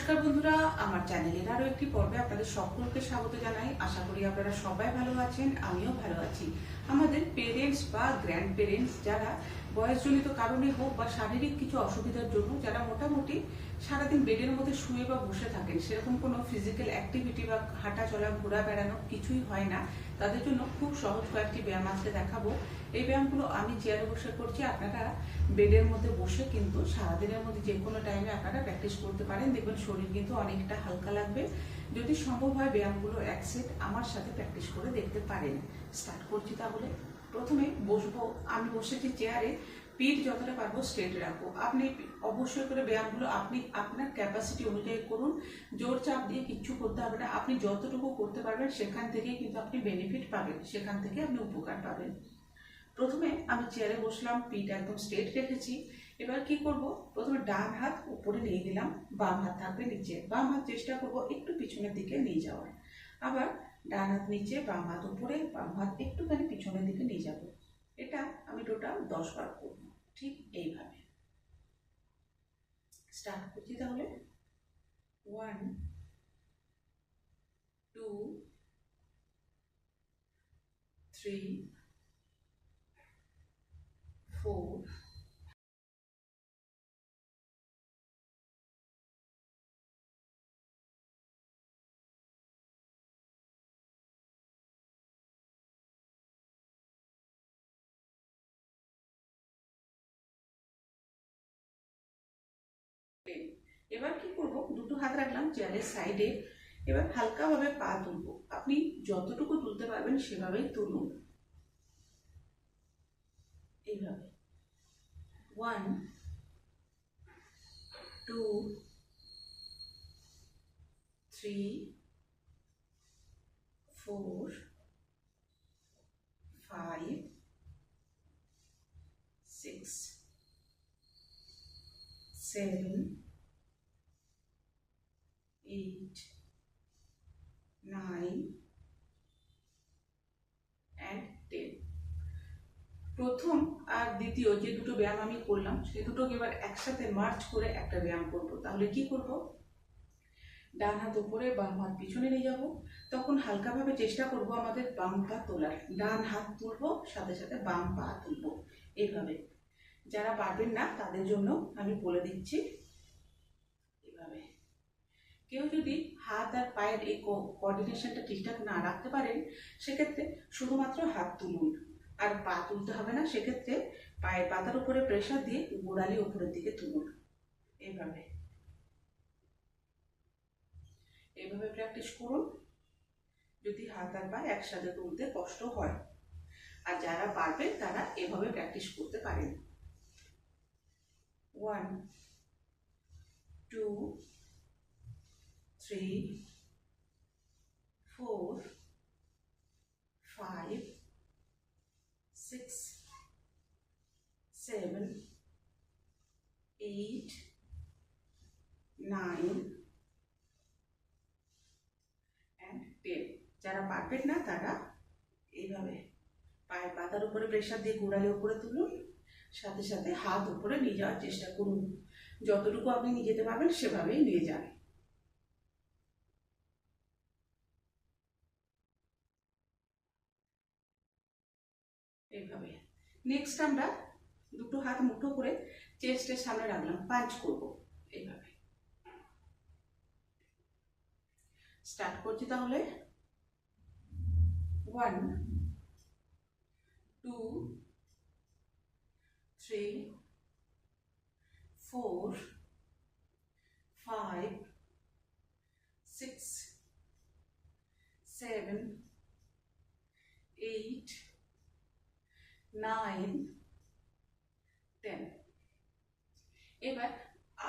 নমস্কার বন্ধুরা, আমার চ্যানেলের আরও একটি পর্বে আপনাদের সকলকে স্বাগত জানাই। আশা করি আপনারা সবাই ভালো আছেন, আমিও ভালো আছি। আমাদের পেরেন্টস বা গ্র্যান্ড পেরেন্টস যারা বয়সজনিত কারণে হোক বা শারীরিক কিছু অসুবিধার জন্য যারা মোটামুটি সারাদিন বেডের মধ্যে শুয়ে বা বসে থাকেন, সেরকম কোনো ফিজিক্যাল অ্যাক্টিভিটি বা হাঁটা চলা, ঘোরা বেড়ানো কিছুই হয় না। তাদের জন্য খুব সহজ কয়েকটি ব্যায়াম আজকে দেখাবো। এই ব্যায়ামগুলো আমি চেয়ারে বসে করছি। আপনারা বেডের মধ্যে বসে কিন্তু সারাদিনের মধ্যে যে কোনো টাইমে আপনারা প্র্যাকটিস করতে পারেন। দেখবেন শরীর কিন্তু অনেকটা হালকা লাগবে। যদি সম্ভব হয় ব্যায়ামগুলো এক সেট আমার সাথে প্র্যাকটিস করে দেখতে পারেন। স্টার্ট করছি তাহলে। প্রথমে বসবো আমি বসেছি চেয়ারে পিঠ যতটা পারব স্ট্রেট রাখব। আপনি অবশ্যই করে ব্যায়ামগুলো আপনি আপনার ক্যাপাসিটি অনুযায়ী করুন। জোর চাপ দিয়ে কিচ্ছু করতে হবে না। আপনি যতটুকু করতে পারবেন সেখান থেকেই কিন্তু আপনি বেনিফিট পাবেন। সেখান থেকে আপনি উপকার পাবেন। প্রথমে আমি চেয়ারে বসলাম, পিঠ একদম স্ট্রেট রেখেছি। এবার কি করব? প্রথমে ডান হাত উপরে নিয়ে দিলাম বাম হাত থাকবে নিচে। বাম হাত চেষ্টা করব একটু পিছনের দিকে নিয়ে যাওয়ার। আবার ডান হাত নিচে বাম হাত উপরে বাম হাত একটুখানি পিছনের দিকে নিয়ে যাব। এটা আমি টোটাল দশ বার করব ঠিক এইভাবে। স্টার্ট করছি তাহলে। ওয়ান টু থ্রি four, এবার কি করব? দুটো হাত রাখলাম চেয়ারের সাইডে এবার হালকাভাবে পা তুলবো। আপনি যতটুকু তুলতে পারবেন সেভাবেই তুলুন। এইভাবে। One two three four five six seven eight nine and ten প্রথম আর দ্বিতীয় যে দুটো ব্যায়াম আমি করলাম সে দুটোকে এবার একসাথে মার্চ করে একটা ব্যায়াম করব। তাহলে কি করব? ডান হাত উপরে, বাম হাত পিছনে নিয়ে যাব। তখন হালকাভাবে চেষ্টা করব আমাদের বাম পা তোলার। ডান হাত তুলবো, সাথে সাথে বাম পা তুলবো। এইভাবে যারা পারবেন না, তাদের জন্য আমি বলে দিচ্ছি, এভাবে। কেউ যদি হাত আর পায়ের এই কোঅর্ডিনেশনটা ঠিকঠাক না রাখতে পারেন, সেক্ষেত্রে শুধুমাত্র হাত তুলুন। আর পা তুলতে হবে না, সেক্ষেত্রে পায়ের পাতার উপরে প্রেশার দিয়ে গোড়ালি উপরের দিকে তুলুন। এইভাবে। এইভাবে প্র্যাকটিস করুন। যদি হাত আর পা একসাথে তুলতে কষ্ট হয়। আর যারা পারবেন, তারা এভাবে প্র্যাকটিস করতে পারেন। One two three four five six, seven, eight, nine, and ten. যারা পারবেন না তারা এইভাবে পায়ের পাতার উপরে প্রেশার দিয়ে গোড়ালে উপরে তুলুন। সাথে সাথে হাত উপরে নিয়ে যাওয়ার চেষ্টা করুন। যতটুকু আপনি নিয়ে যেতে পারবেন সেভাবেই নিয়ে যান। এইভাবে। নেক্সট আমরা দুটো হাত মুঠো করে চেস্টের সামনে রাখলাম পাঞ্চ করব এইভাবে। স্টার্ট করছি তাহলে। One two three four five six seven eight nine ten এবার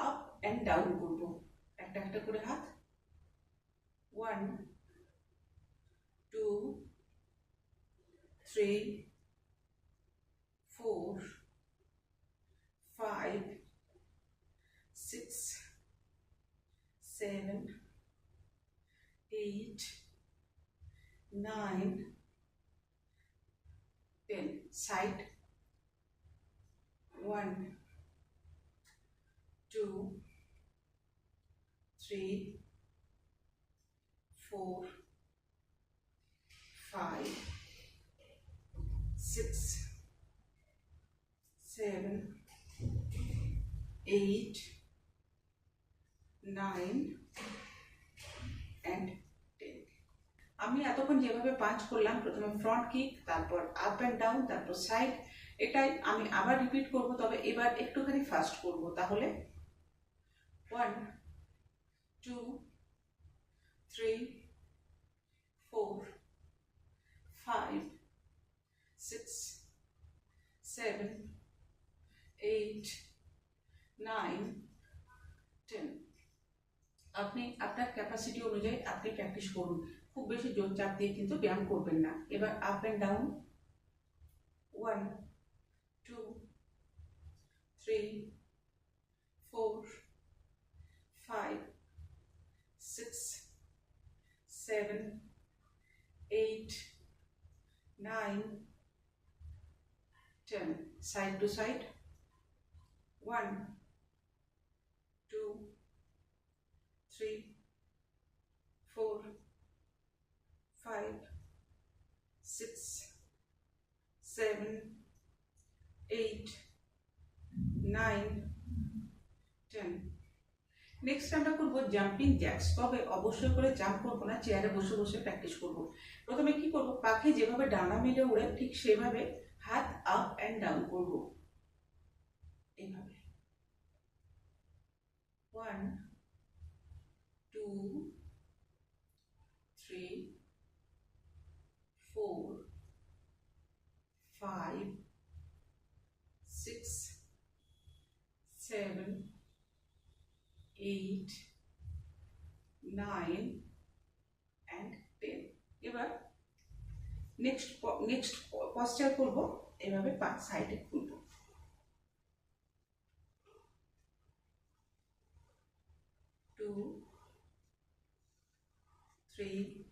আপ অ্যান্ড ডাউন করব। একটা একটা করে হাত। One two three four five six seven eight nine ten side. One two three four five six seven eight nine and আমি এতক্ষণ যেভাবে পাঁচ করলাম, প্রথমে ফ্রন্ট কিক তারপর আপ অ্যান্ড ডাউন তারপর সাইড এটাই আমি আবার রিপিট করব, তবে এবার একটুখানি ফাস্ট করব। তাহলে one two three four five six seven eight nine ten আপনি আপনার ক্যাপাসিটি অনুযায়ী আপনি প্র্যাকটিস করুন। খুব বেশি জোর চাপ দিয়ে কিন্তু ব্যায়াম করবেন না। এবার up and down one two three four five six seven eight nine ten side to side one two three, four, five, six, seven, eight, nine, ten. Next আমরা করব জাম্পিং জ্যাক্স তবে অবশ্যই করে জাম্প করব না চেয়ারে বসে বসে প্র্যাকটিস করব। প্রথমে কি করব? পাখি যেভাবে ডানা মেলে ওড়ে ঠিক সেভাবে হাত আপ অ্যান্ড ডাউন করব। এইভাবে। One two, three, four, five, six, seven, eight, nine, and ten. এবার নেক্সট নেক্সট পশ্চার করব এভাবে সাইডে খুলব two three,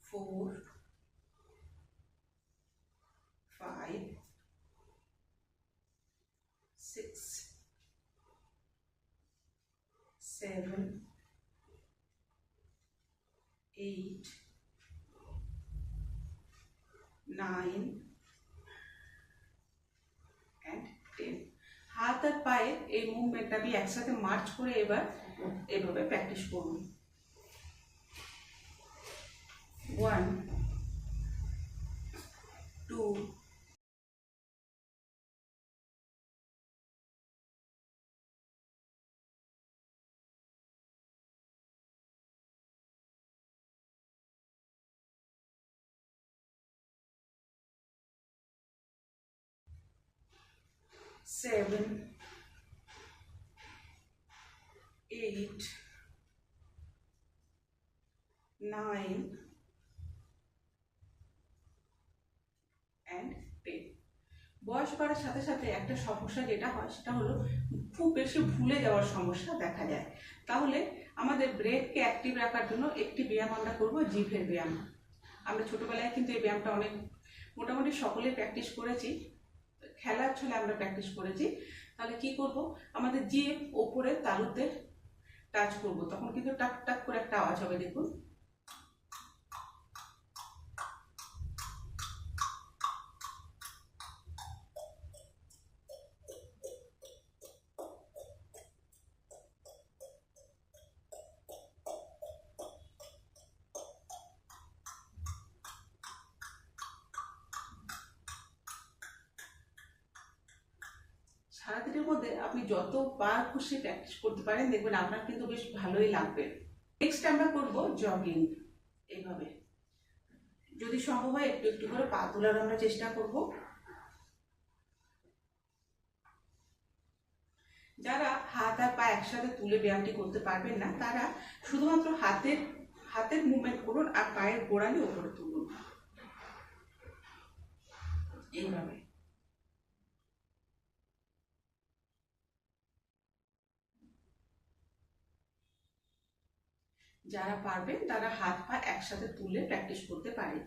four, five, six, seven, eight, nine, and ten. হাত আর পায়ে এই মুভমেন্টটা আমি একসাথে মার্চ করে এবার এভাবে প্র্যাকটিস করুন one two seven, eight, nine, and ten. বয়স বাড়ার সাথে সাথে একটা সমস্যা যেটা হয় সেটা হলো খুব বেশি ভুলে যাওয়ার সমস্যা দেখা যায়। তাহলে আমাদের ব্রেনকে অ্যাক্টিভ রাখার জন্য একটি ব্যায়াম আমরা করব জিভের ব্যায়াম। আমরা ছোটবেলায় কিন্তু এই ব্যায়ামটা অনেক মোটামুটি সকলেই প্র্যাকটিস করেছি। ছলে আমরা প্র্যাকটিস করেছি, তাহলে কি করব? আমাদের যে ওপরে তালুতে টাচ করব, তখন কিন্তু টাক টাক করে একটা আওয়াজ হবে, দেখুন। যতবার খুশি প্র্যাকটিস করতে পারেন, দেখবেন আপনার কিন্তু বেশ ভালোই লাগবে। নেক্সট আমরা করব জগিং এইভাবে যদি সম্ভব হয় একটু একটু করে পা তোলার আমরা চেষ্টা করব। যারা হাত আর পা একসাথে তুলে ব্যায়ামটি করতে পারবেন না, তারা শুধুমাত্র হাতের হাতের মুভমেন্ট করুন আর পায়ের গোড়ালি ওপরে তুলুন। এইভাবে যারা পারবেন তারা হাত পা একসাথে তুলে প্র্যাকটিস করতে পারে।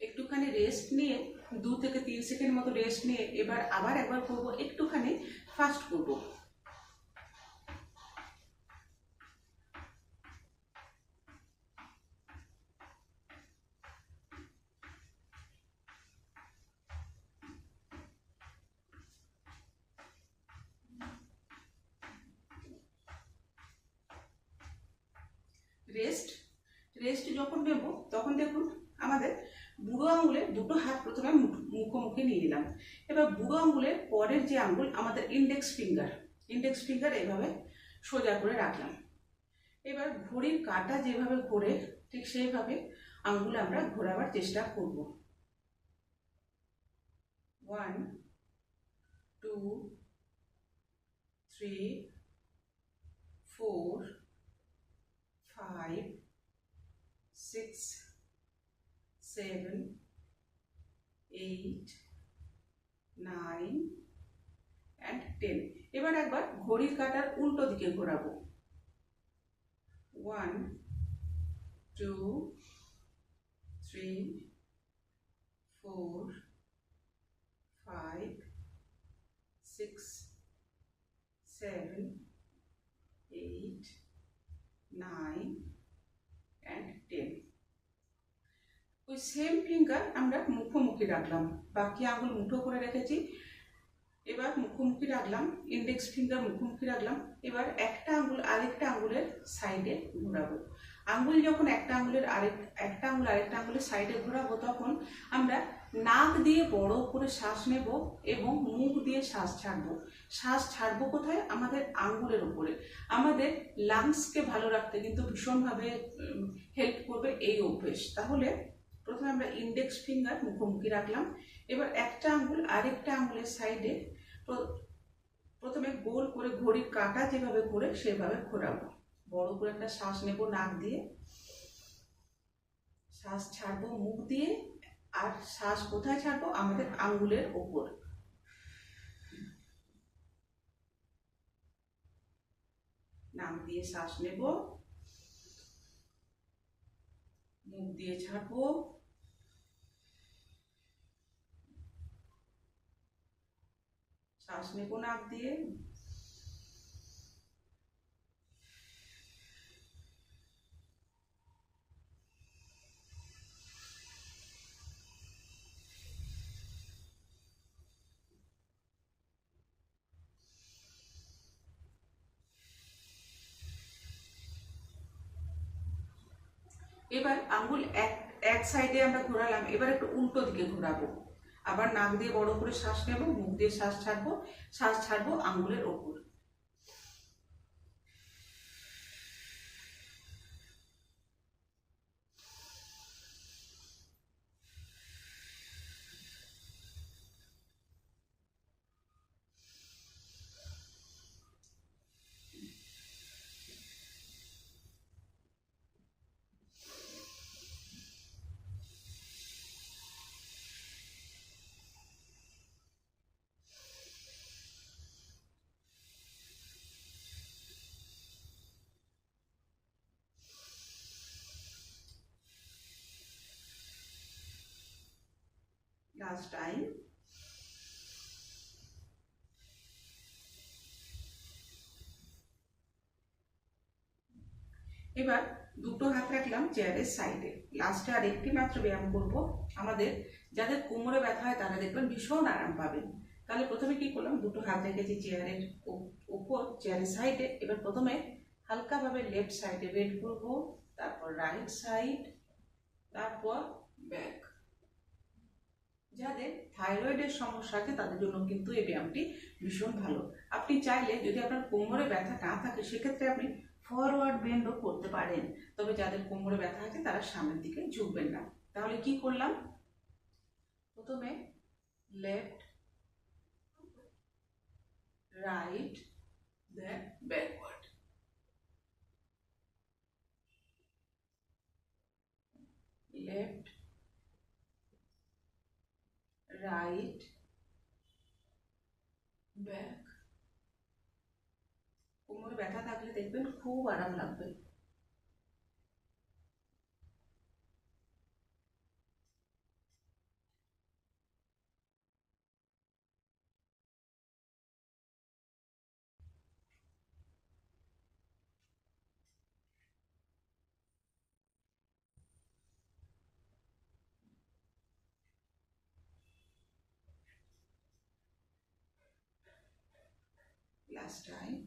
একটুখানি রেস্ট নিয়ে, দু থেকে তিন সেকেন্ড মতো রেস্ট নিয়ে, এবার আবার একবার করব, একটু ফাস্ট করব। রেস্ট রেস্ট যখন নেব, তখন দেখুন আমাদের বুড়ো আঙুলের দুটো হাত প্রথমে মুখ- মুখোমুখি নিয়ে নিলাম। এবার বুড়ো আঙুলের পরের যে আঙুল আমাদের ইন্ডেক্স ফিঙ্গার ইন্ডেক্স ফিঙ্গার এভাবে সোজা করে রাখলাম। এবার ঘড়ির কাঁটা যেভাবে ঘোরে ঠিক সেইভাবে আঙুল আমরা ঘোরাবার চেষ্টা করব। One two three four five six seven, eight, nine, and ten. এবার একবার ঘড়ির কাঁটার উল্টো দিকে ঘোরাবো one two three four five six seven eight nine and ten ওই সেম ফিঙ্গার আমরা মুখোমুখি রাখলাম। বাকি আঙুল মুঠো করে রেখেছি। এবার মুখোমুখি রাখলাম ইন্ডেক্স ফিঙ্গার মুখোমুখি রাখলাম। এবার একটা আঙুল আরেকটা আঙুলের সাইডে ঘোরাবো। আঙুল যখন একটা আঙুলের আরেক, একটা আঙুল আরেকটা আঙুলের সাইডে ঘোরাবো, তখন আমরা নাক দিয়ে বড় করে শ্বাস নেব এবং মুখ দিয়ে শ্বাস ছাড়বো। শ্বাস ছাড়বো কোথায়? আমাদের আঙ্গুলের উপরে। আমাদের লাংসকে ভালো রাখতে কিন্তু ভীষণভাবে হেল্প করবে এই অভ্যেস। তাহলে প্রথমে আমরা ইন্ডেক্স ফিঙ্গার মুখোমুখি রাখলাম। এবার একটা আঙ্গুল আরেকটা আঙ্গুলের সাইডে প্রথমে গোল করে ঘড়ির কাঁটা যেভাবে ঘোরে সেভাবে ঘোরাবো। বড় করে একটা শ্বাস নেব নাক দিয়ে। শ্বাস ছাড়বো মুখ দিয়ে। আর শ্বাস কোথায় ছাড়বো? আমাদের আঙ্গুলের ওপর। নাক দিয়ে শ্বাস নেব। মুখ দিয়ে ছাড়বো। শ্বাস নেব নাক দিয়ে। এবার আঙ্গুল এক এক সাইডে আমরা ঘোরালাম, এবার একটু উল্টো দিকে ঘোরাবো। আবার নাক দিয়ে বড় করে শ্বাস নেব, মুখ দিয়ে শ্বাস ছাড়বো শ্বাস ছাড়বো, আঙ্গুলের ওপর। Last time. এবার দুটো হাত রাখলাম চেয়ারের সাইডে লাস্টে আর একটি মাত্র ব্যায়াম করব। আমাদের যাদের কোমরে ব্যথা হয় তারা দেখবেন ভীষণ আরাম পাবেন। তাহলে প্রথমে কি করলাম? দুটো হাত রেখেছি চেয়ারের উপর চেয়ারের সাইডে এবার প্রথমে হালকাভাবে লেফট সাইডে বেড করব, তারপর রাইট সাইড তারপর ব্যাক যাদের থাইরয়েডের সমস্যা আছে, তাদের জন্য কিন্তু এই ব্যায়ামটি ভীষণ ভালো। আপনি চাইলে যদি আপনার কোমরে ব্যথা না থাকে, সেক্ষেত্রে আপনি ফরওয়ার্ড বেন্ডও করতে পারেন। তবে যাদের কোমরে ব্যথা আছে, তারা সামনের দিকে ঝুঁকবেন না। তাহলে কি করলাম? প্রথমে left right then backward left right back কোমরে ব্যথা থাকলে দেখবেন খুব আরাম লাগবে। Last time.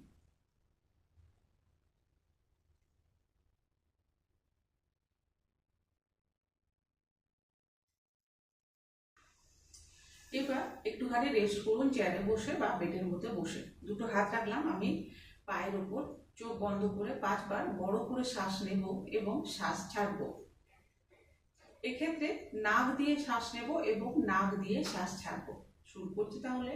এবার একটুখানি রেস্ট করুন চেয়ারে বসে বা বেডের মধ্যে বসে। দুটো হাত রাখলাম আমি পায়ের উপর চোখ বন্ধ করে পাঁচবার বড় করে শ্বাস নেব এবং শ্বাস ছাড়ব। এক্ষেত্রে নাক দিয়ে শ্বাস নেব এবং নাক দিয়ে শ্বাস ছাড়ব। শুরু করছি তাহলে।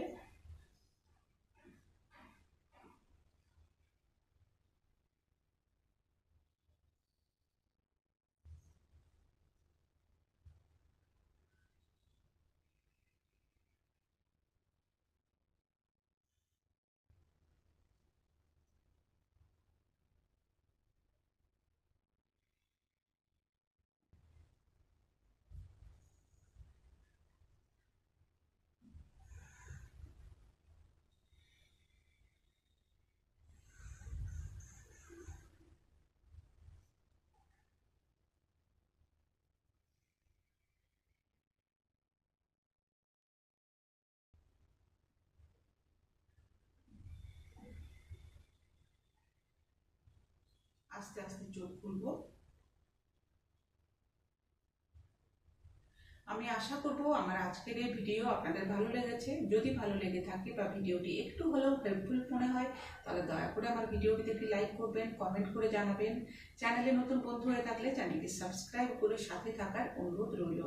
আস্তে আস্তে চোখ খুলবো। আমি আশা করব আমার আজকের এই ভিডিও আপনাদের ভালো লেগেছে। যদি ভালো লেগে থাকে বা ভিডিওটি একটু হলেও হেল্পফুল মনে হয়, তাহলে দয়া করে আমার ভিডিওটিতে একটি লাইক করবেন কমেন্ট করে জানাবেন। চ্যানেলে নতুন বন্ধু হয়ে থাকলে চ্যানেলটি সাবস্ক্রাইব করে সাথে থাকার অনুরোধ রইল।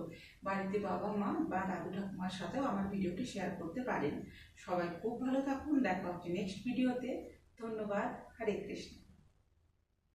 বাড়িতে বাবা মা বা দাদু ঠাকুমার সাথেও আমার ভিডিওটি শেয়ার করতে পারেন। সবাই খুব ভালো থাকুন। দেখা হচ্ছে নেক্সট ভিডিওতে ধন্যবাদ। হরে কৃষ্ণ।